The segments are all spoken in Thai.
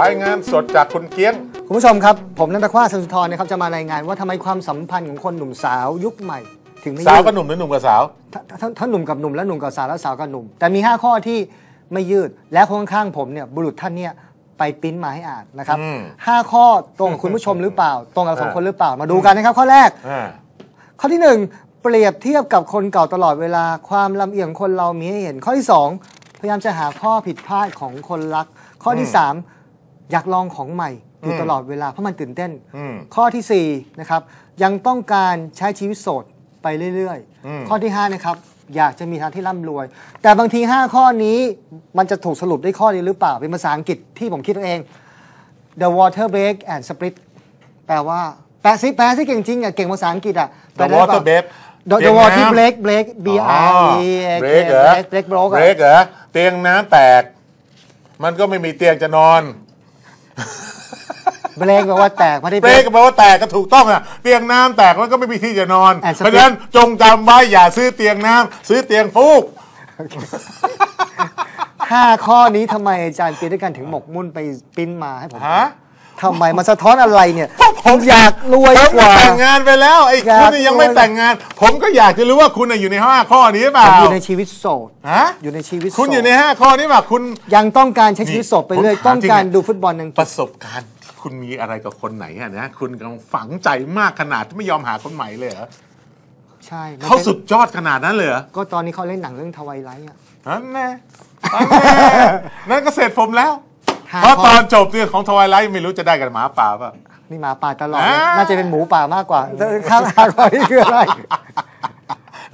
รายงานสดจากคุณเกียง คุณผู้ชมครับ ผมนันทควาสันสุธรนะครับจะมารายงานว่าทำไมความสัมพันธ์ของคนหนุ่มสาวยุคใหม่ ถึงไม่สาวยืดกับหนุ่มหรือหนุ่มกับสาว ถ้าถ้าถ้าหนุ่มกับหนุ่มและหนุ่มกับสาวและสาวกับหนุ่ม แต่มี 5 ข้อที่ไม่ยืดและคนข้างๆผมเนี่ยบุรุษท่านเนี่ยไปปริ้นมาให้อ่านนะครับอืม ห้าข้อตรงกับคุณผู้ชมหรือเปล่า ตรงกับเราสองอ่าคนหรือเปล่ามาดูกันนะครับ ข้อแรก อ่า ข้อที่หนึ่งเปรียบเทียบกับคนเก่าตลอดเวลาความลำเอียงคนเรามีให้เห็นข้อที่สองพยายามจะหาข้อผิดพลาดของคนรัก ข้อที่สาม อยากลองของใหม่อยู่ตลอดเวลาเพราะมันตื่นเต้นอืมข้อที่สี่นะครับยังต้องการใช้ชีวิตโสดไปเรื่อยอืมๆข้อที่ห้านะครับอยากจะมีทางที่ร่ำรวย แต่บางที 5 ข้อนี้มันจะถูกสรุปได้ข้อนี้หรือเปล่า เป็นภาษาอังกฤษที่ผมคิดเอาเอง The water break and split แปลว่าแปลซิแปลซิเก่งจริงอะเก่งภาษาอังกฤษอะแปล The ได้เปล่า water bed The เตี the ยง water น้ำ break break B อ๋อ R E A K break เหรอ break break broke เบรอะกเหรอเตียงน้ำแตก มันก็ไม่มีเตียงจะนอน เบรกแปลว่าแตกไม่ได้เบรกก็แปลว่าแตกก็ถูกต้องอะเตียงน้ำแตกมันก็ไม่มีที่จะนอน And เพราะฉะนั้นจงจำไว้อย่าซื้อเตียงน้ำซื้อเตียงฟูกห้าข้อนี้ทำไมอาจารย์เปียด้วยกันถึงหมกมุ่นไปปริ้นมาให้ผมฮะ ทำไมมันสะท้อนอะไรเนี่ยผมอยากรวยผมกว่า แต่งงานไปแล้วไอ้อยาก คุณนี่ยังไม่รวยแต่งงาน ผมก็อยากจะรู้ว่าคุณน่ะอยู่ในห้าข้อนี้หรือเปผล่ามอยู่ในชีวิตโสดฮะอยู่ในชีวิตโสดคุณอยู่ในห้าข้อนี้ป่ะคุณ ยังต้องการใช้ชีวิตโสดไปเรื่อยผมถามต้องการจริงอะดูฟุตบอลอังกปฤษระสบการณ์ที่คุณมีอะไรกับคนไหนอะนะคุณกำลังฝังใจมากขนาดที่ไม่ยอมหาคนใหม่เลยเหรอใช่มันเขาเป็นสุดยอดขนาดนั้นเลยเหรอก็ตอนนี้เขาเล่นหนังเรื่องทวายไลท์อะนั่นแน่นั่นแน่นั่นก็เสร็จผมแล้วหา เพราะข้อตอนจบเรื่องของทวายไลท์ไม่รู้จะได้กันหมาป่าป่ะ นี่หมาป่าตลอดเลยอ่าน่าจะเป็นหมูป่ามากกว่าแต่ข้างห้าข้อนี้คืออะไร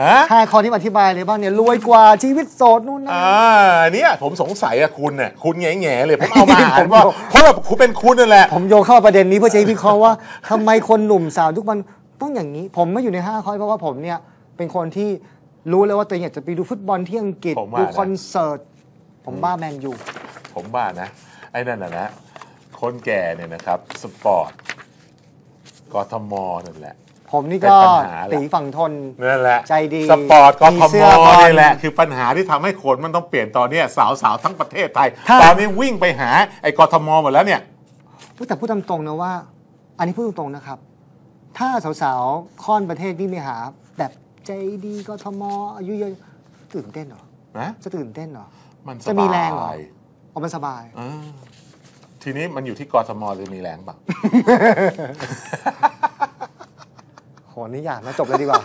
ฮะห้าข้อที่มาอธิบายเลยบ้างเนี่ยรวยกว่าชีวิตโสดนู่นนั่นอ่าอันเนี้ยผมสงสัยอะคุณเนี่ยคุณแง่แง่ๆเลยผมเอามาอ่าผนมว่าเพราะว่าคุณเป็นคุณนั่นแหละผมโยงเข้าประเด็นนี้เพื่อจะให้วิเคราะห์ว่าทำไมคนหนุ่มสาวทุกวันต้องอย่างนี้ ผมไม่อยู่ในห้าข้อเพราะว่าผมเนี่ยเป็นคนที่รู้เลยว่าตัวเองอยากจะไปดูฟุตบอลที่อังกฤษผมว่าดูนะคอนเสิร์ตผมบ้าแมนยูผมว่านะ ไอ้นั่นน่ะนะคนแก่เนี่ยนะครับ สปอร์ตกทมนั่นแหละ ผมนี่เป็นก็ปัญหาแหละ ตีฝั่งทน นั่นแหละใจดีสปอร์ตกมีทเสื้มอบอล นี่แหละ คือปัญหาที่ทำให้คนมันต้องเปลี่ยนตอนเนี้ยสาวๆทั้งประเทศไทยถ้าตอนนี้วิ่งไปหาไอ้กทมหมดแล้วเนี่ยแต่พูดตามตรงนะว่า อันนี้พูดตรงๆนะครับ ถ้าสาวๆค่อนประเทศวิ่งไปหา แบบใจดีกทมอายุเยอะตื่นเต้นเหรอนะ จะตื่นเต้นเหรอ มันสจะบายมีแรงเหรอ เอามันสบายเออทีนี้มันอยู่ที่กทมจะมีแรงเปล่า โหนี่อยากนะจบเลยดีกว่า